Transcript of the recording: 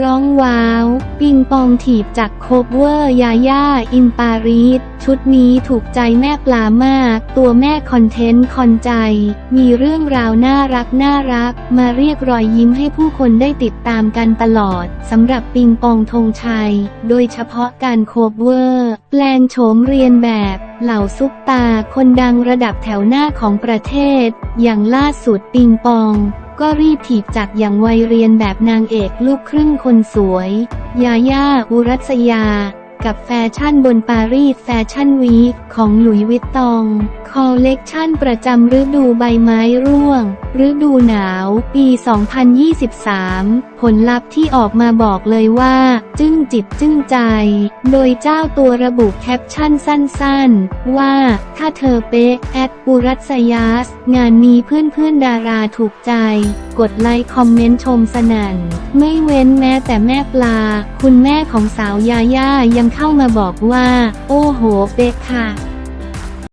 ร้องว้าว ปิงปองถีบจากโคเวอร์ยาย่าอินปารีสชุดนี้ถูกใจแม่ปลามาก ตัวแม่คอนเทนต์คอนใจ มีเรื่องราวน่ารักน่ารัก มาเรียกรอยยิ้มให้ผู้คนได้ติดตามกันตลอดสำหรับปิงปองธงชัย โดยเฉพาะการโคเวอร์แปลงโฉมเรียนแบบ เหล่าซุปตาคนดังระดับแถวหน้าของประเทศ อย่างล่าสุดปิงปอง ก็รีบถีบจักอย่างวัยเรียนแบบนางเอกลูกครึ่งคนสวย ยาย่าอุรัสยา กับแฟชั่นบนปารีสแฟชั่นวีคของหลุยส์วิตตอง คอลเลกชันประจำฤดูใบไม้ร่วง ฤดูหนาว ปี 2023 ผลลัพธ์ที่ออกมาบอกเลยว่า จึ้งจิตจึ้งใจ โดยเจ้าตัวระบุแคปชั่นสั้นๆ ว่า ถ้าเธอเป๊ะแอดปุรัสยาส งานนี้เพื่อนๆดาราถูกใจ กดไลค์คอมเมนต์ชมสนั่น ไม่เว้นแม้แต่แม่ปลา คุณแม่ของสาวยาย่ายังเข้ามาบอกว่า โอ้โหเป๊ะค่ะ